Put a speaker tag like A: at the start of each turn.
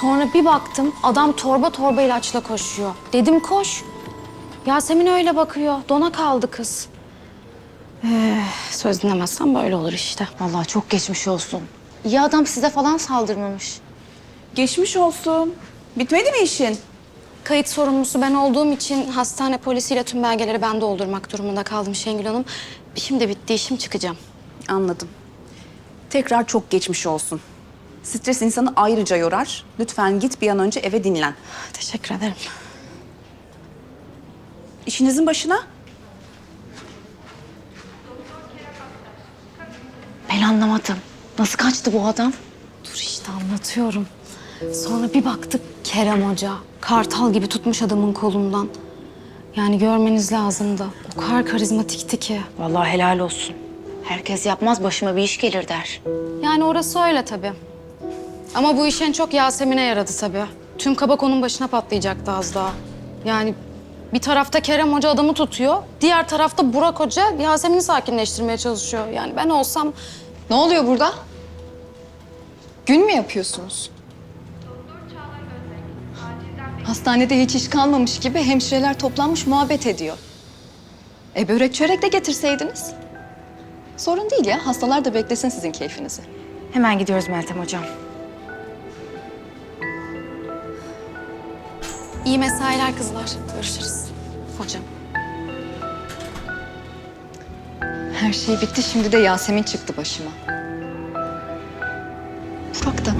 A: Sonra bir baktım adam torba torba ilaçla koşuyor. Dedim koş. Yasemin öyle bakıyor. Dona kaldı kız. Ee, söz dinlemezsem böyle olur işte.
B: Vallahi çok geçmiş olsun. İyi adam size falan saldırmamış.
C: Geçmiş olsun. Bitmedi mi işin?
A: Kayıt sorumlusu ben olduğum için hastane polisiyle tüm belgeleri ben doldurmak durumunda kaldım Şengül Hanım. Şimdi bitti işim çıkacağım.
C: Anladım. Tekrar çok geçmiş olsun. Stres insanı ayrıca yorar. Lütfen git bir an önce eve dinlen.
A: Teşekkür ederim.
C: İşinizin başına.
B: Ben anlamadım. Nasıl kaçtı bu adam?
A: Dur işte anlatıyorum. Sonra bir baktık Kerem Hoca. Kartal gibi tutmuş adamın kolundan. Yani görmeniz lazımdı. O kadar karizmatikti ki.
B: Vallahi helal olsun. Herkes yapmaz başıma bir iş gelir der.
A: Yani orası öyle tabii. Ama bu iş en çok Yasemin'e yaradı tabii. Tüm kabak onun başına patlayacaktı az daha. Yani bir tarafta Kerem Hoca adamı tutuyor. Diğer tarafta Burak Hoca Yasemin'i sakinleştirmeye çalışıyor. Yani ben olsam
D: Ne oluyor burada? Gün mü yapıyorsunuz? Hastanede hiç iş kalmamış gibi hemşireler toplanmış muhabbet ediyor. E börek çörek de getirseydiniz. Sorun değil ya, hastalar da beklesin sizin keyfinizi.
B: Hemen gidiyoruz Meltem hocam.
A: İyi mesailer kızlar. Görüşürüz. Hocam.
D: Her şey bitti. Şimdi de Yasemin çıktı başıma. Burak da.